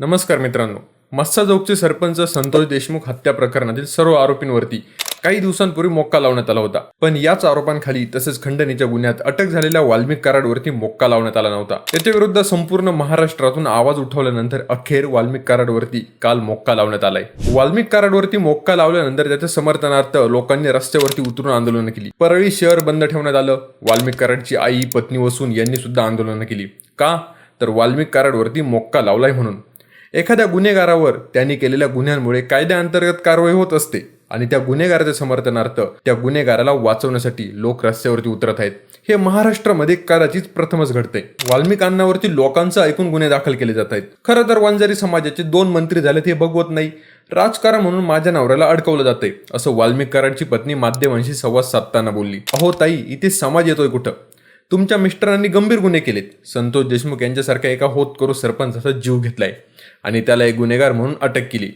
नमस्कार मित्रांनो. मस्साजोगचे सरपंच संतोष देशमुख हत्या प्रकरणातील सर्व आरोपींवरती काही दिवसांपूर्वी मोक्का लावण्यात आला होता. पण याच आरोपांखाली तसेच खंडणीच्या गुन्ह्यात अटक झालेल्या वाल्मिक कराडवरती मोक्का लावण्यात आला नव्हता. त्याच्या विरुद्ध संपूर्ण महाराष्ट्रातून आवाज उठवल्यानंतर अखेर वाल्मिक कराडवरती काल मोक्का लावण्यात आलाय. वाल्मिक कराडवरती मोक्का लावल्यानंतर त्याच्या समर्थनार्थ लोकांनी रस्त्यावरती उतरून आंदोलन केली. परळी शहर बंद ठेवण्यात आलं. वाल्मिक कराडची आई पत्नी वसून यांनी सुद्धा आंदोलनं केली. का? तर वाल्मिक कराडवरती मोक्का लावलाय म्हणून. एखाद्या गुन्हेगारावर त्यांनी केलेल्या गुन्ह्यांमुळे कायद्याअंतर्गत कारवाई होत असते आणि त्या गुन्हेगाराच्या समर्थनार्थ त्या गुन्हेगाराला वाचवण्यासाठी लोक रस्त्यावरती उतरत आहेत. हे महाराष्ट्रामध्ये कदाचित प्रथमच घडते वाल्मिकांनावरती लोकांचं ऐकून गुन्हे दाखल केले जात आहेत. खरं तर वंजारी समाजाचे दोन मंत्री झालेत हे बघवत नाही. राजकारण म्हणून माझ्या नवऱ्याला अडकवलं जाते असं वाल्मिक कराडची पत्नी माध्यमांशी संवाद साधताना बोलली. अहो ताई इथे समाज येतोय कुठं? तुमच्या मिस्टरांनी गंभीर गुन्हे केलेत. संतोष देशमुख यांच्यासारख्या एका होतकरू सरपंचाचा जीव घेतलाय. आणि त्याला एक गुन्हेगार म्हणून अटक केली.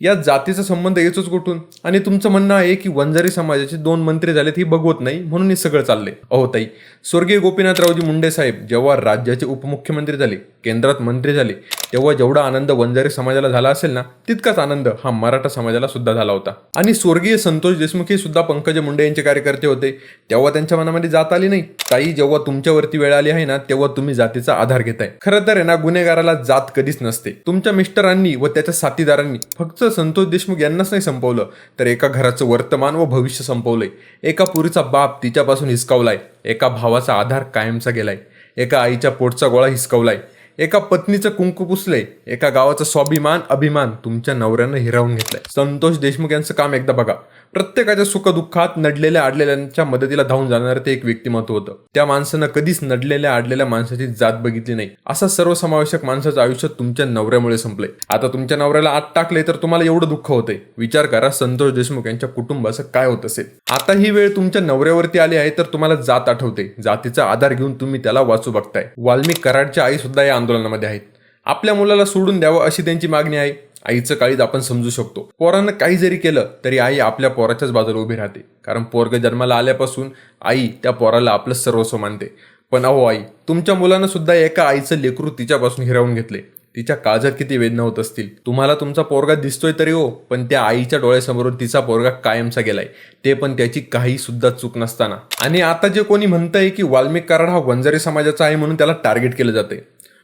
या जातीचा संबंध येतोच कुठून? आणि तुमचं म्हणणं आहे की वंजारी समाजाचे दोन मंत्री झालेत ही बघवत नाही म्हणून हे सगळं चाललंय. अहो ताई स्वर्गीय गोपीनाथरावजी मुंडे साहेब जेव्हा राज्याचे उपमुख्यमंत्री झाले केंद्रात मंत्री झाले तेव्हा जेवढा आनंद वंजारी समाजाला झाला असेल ना तितकाच आनंद हा मराठा समाजाला सुद्धा झाला होता. आणि स्वर्गीय संतोष देशमुख हे सुद्धा पंकज मुंडे यांचे कार्यकर्ते होते. तेव्हा त्यांच्या मनामध्ये जात आली नाही. ताई जेव्हा तुमच्यावरती वेळ आली आहे ना तेव्हा तुम्ही जातीचा आधार घेताय. खरं तर आहे ना गुन्हेगाराला जात कधीच नसते. तुमच्या मिस्टरांनी व त्याच्या साथीदारांनी फक्त संतोष देशमुख यांनाच नाही संपवलं तर एका घराचं वर्तमान व भविष्य संपवलंय. एका पुरीचा बाप तिच्यापासून हिसकावलाय. एका भावाचा आधार कायमचा गेलाय. एका आईच्या पोटचा गोळा हिसकवलाय. एका पत्नीचं कुंकू पुसलंय. एका गावाचा स्वाभिमान अभिमान तुमच्या नवऱ्यानं हिरावून घेतलाय. संतोष देशमुख यांचं काम एकदा बघा. प्रत्येकाच्या सुखदुःखात नडलेल्या आडलेल्यांच्या मदतीला धावून जाणारं ते एक व्यक्तिमत्व होतं. त्या माणसानं कधीच नडलेल्या आडलेल्या माणसाची जात बघितली नाही. असा सर्वसमावेशक माणसाचं आयुष्य तुमच्या नवऱ्यामुळे संपलंय. आता तुमच्या नवऱ्याला आत टाकले तर तुम्हाला एवढं दुःख होतंय. विचार करा संतोष देशमुख यांच्या कुटुंबाचं काय होत असेल. आता ही वेळ तुमच्या नवऱ्यावरती आली आहे तर तुम्हाला जात आठवते. जातीचा आधार घेऊन तुम्ही त्याला वाचू बघताय. वाल्मिक कराडच्या आई सुद्धा या आंदोलनामध्ये आहेत. आपल्या मुलाला सोडून द्यावं अशी त्यांची मागणी आहे. आईचं काळीज आपण समजू शकतो. पोरानं काही जरी केलं तरी आई आपल्या पोराच्याच बाजूला उभी राहते. कारण पोरग जन्माला आल्यापासून आई त्या पोराला आपलं सर्वस्व मानते. पण अहो आई तुमच्या मुलानं सुद्धा एका आईचं लेकरू तिच्यापासून हिरावून घेतले. तिच्या काळजात किती वेदना होत असतील. तुम्हाला तुमचा पोरगा दिसतोय तरी हो पण त्या आईच्या डोळ्यासमोरून तिचा पोरगा कायमचा गेलाय. ते पण त्याची काही सुद्धा चूक नसताना. आणि आता जे कोणी म्हणतंय की वाल्मिक कराड हा वंजारी समाजाचा आहे म्हणून त्याला टार्गेट केलं जाते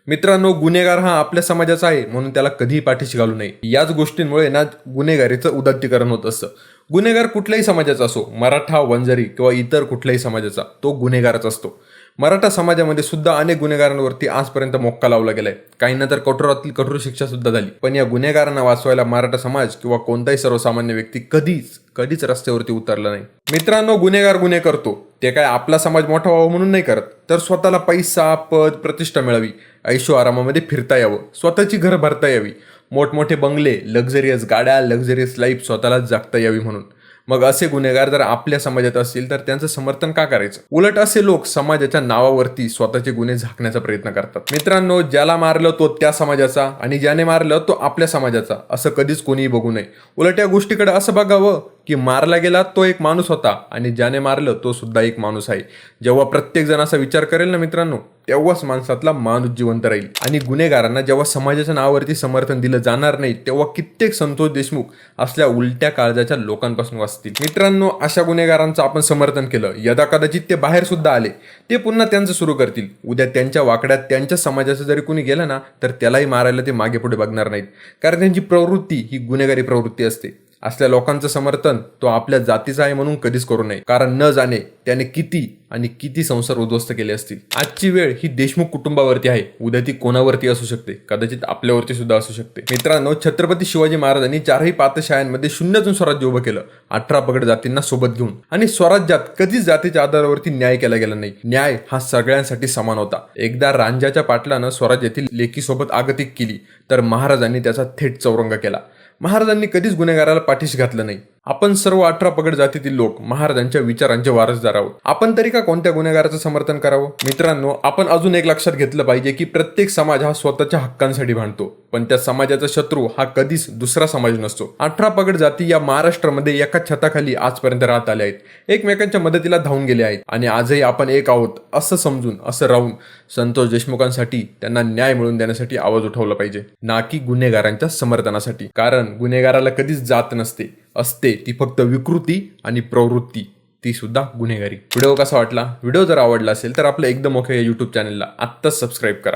मित्रांनो गुन्हेगार हा आपल्या समाजाचा आहे म्हणून त्याला कधीही पाठीशी घालू नये. याच गोष्टींमुळे ना गुन्हेगारीचं उदात्तीकरण होत असतं. गुन्हेगार कुठल्याही समाजाचा असो मराठा वंजारी किंवा इतर कुठल्याही समाजाचा तो गुन्हेगारच असतो. मराठा समाजामध्ये सुद्धा अनेक गुन्हेगारांवरती आजपर्यंत मोक्का लावला गेलाय. काहींना तर कठोरातील कठोर शिक्षा सुद्धा झाली. पण या गुन्हेगारांना वाचवायला मराठा समाज किंवा कोणताही सर्वसामान्य व्यक्ती कधीच कधीच रस्त्यावरती उतरला नाही. मित्रांनो गुन्हेगार गुन्हे करतो. ते काय आपला समाज मोठा व्हावा म्हणून नाही करत. तर स्वतःला पैसा पद प्रतिष्ठा मिळावी. ऐशो आरामामध्ये फिरता यावं. स्वतःची घर भरता यावी. मोठमोठे बंगले लक्झरियस गाड्या लक्झरियस लाईफ स्वतःला जगता यावी म्हणून. मग असे गुन्हेगार जर आपल्या समाजात असतील तर त्यांचं समर्थन का करायचं? उलट असे लोक समाजाच्या नावावरती स्वतःचे गुन्हे झाकण्याचा प्रयत्न करतात. मित्रांनो ज्याला मारलं तो त्या समाजाचा आणि ज्याने मारलं तो आपल्या समाजाचा असं कधीच कोणीही बघू नये. उलट या गोष्टीकडे असं बघावं की मारला गेला तो एक माणूस होता आणि ज्याने मारलं तो सुद्धा एक माणूस आहे. जेव्हा प्रत्येक जण असा विचार करेल ना मित्रांनो तेव्हाच माणसातला माणूस जिवंत राहील. आणि गुन्हेगारांना जेव्हा समाजाच्या नावावरती समर्थन दिलं जाणार नाही तेव्हा कित्येक संतोष देशमुख असल्या उलट्या काळजाच्या लोकांपासून वाचतील. मित्रांनो अशा गुन्हेगारांचं आपण समर्थन केलं. यदा कदाचित ते बाहेर सुद्धा आले. ते पुन्हा त्यांचं सुरू करतील. उद्या त्यांच्या वाकड्यात त्यांच्या समाजाचं जरी कुणी गेलं ना तर त्यालाही मारायला ते मागे पुढे बघणार नाहीत. कारण त्यांची प्रवृत्ती ही गुन्हेगारी प्रवृत्ती असते. असल्या लोकांचं समर्थन तो आपल्या जातीचा आहे म्हणून कधीच करू नये. कारण न जाणे त्याने किती आणि किती संसार उद्ध्वस्त केले असतील. आजची वेळ ही देशमुख कुटुंबावरती आहे. उद्या ती कोणावरती असू शकते? कदाचित आपल्यावरती सुद्धा असू शकते. मित्रांनो छत्रपती शिवाजी महाराजांनी चारही पातशाळांमध्ये शून्यातून स्वराज्य उभं केलं. अठरा पगड जातींना सोबत घेऊन. आणि स्वराज्यात कधीच जातीच्या आधारावरती न्याय केला गेला नाही. न्याय हा सगळ्यांसाठी समान होता. एकदा रांजाच्या पाटलानं स्वराज्यातील लेखीसोबत आगतिक केली तर महाराजांनी त्याचा थेट चौरंग केला. महाराजांनी कधीच गुन्हेगाराला पाठीशी घातलं नाही. आपण सर्व अठरा पगड जातीतील लोक महाराजांच्या विचारांचे वारसदार आहोत आपण तरी का कोणत्या गुन्हेगाराचं समर्थन करावं? मित्रांनो आपण अजून एक लक्षात घेतलं पाहिजे की प्रत्येक समाज हा स्वतःच्या हक्कांसाठी भांडतो. पण त्या समाजाचा शत्रू हा कधीच दुसरा समाज नसतो. अठरा पगड जाती या महाराष्ट्रामध्ये एका छताखाली आजपर्यंत राहत आल्या आहेत. एकमेकांच्या मदतीला धावून गेले आहेत. आणि आजही आपण एक आहोत असं समजून असं राहून संतोष देशमुखांसाठी त्यांना न्याय मिळवून देण्यासाठी आवाज उठवला पाहिजे. ना की गुन्हेगारांच्या समर्थनासाठी. कारण गुन्हेगाराला कधीच जात नसते. असते ती फक्त विकृती आणि प्रवृत्ती. ती सुद्धा गुन्हेगारी. व्हिडिओ कसा वाटला? व्हिडिओ जर आवडला असेल तर आपलं एकदम ओके यूट्यूब चॅनलला आत्ताच सबस्क्राईब करा.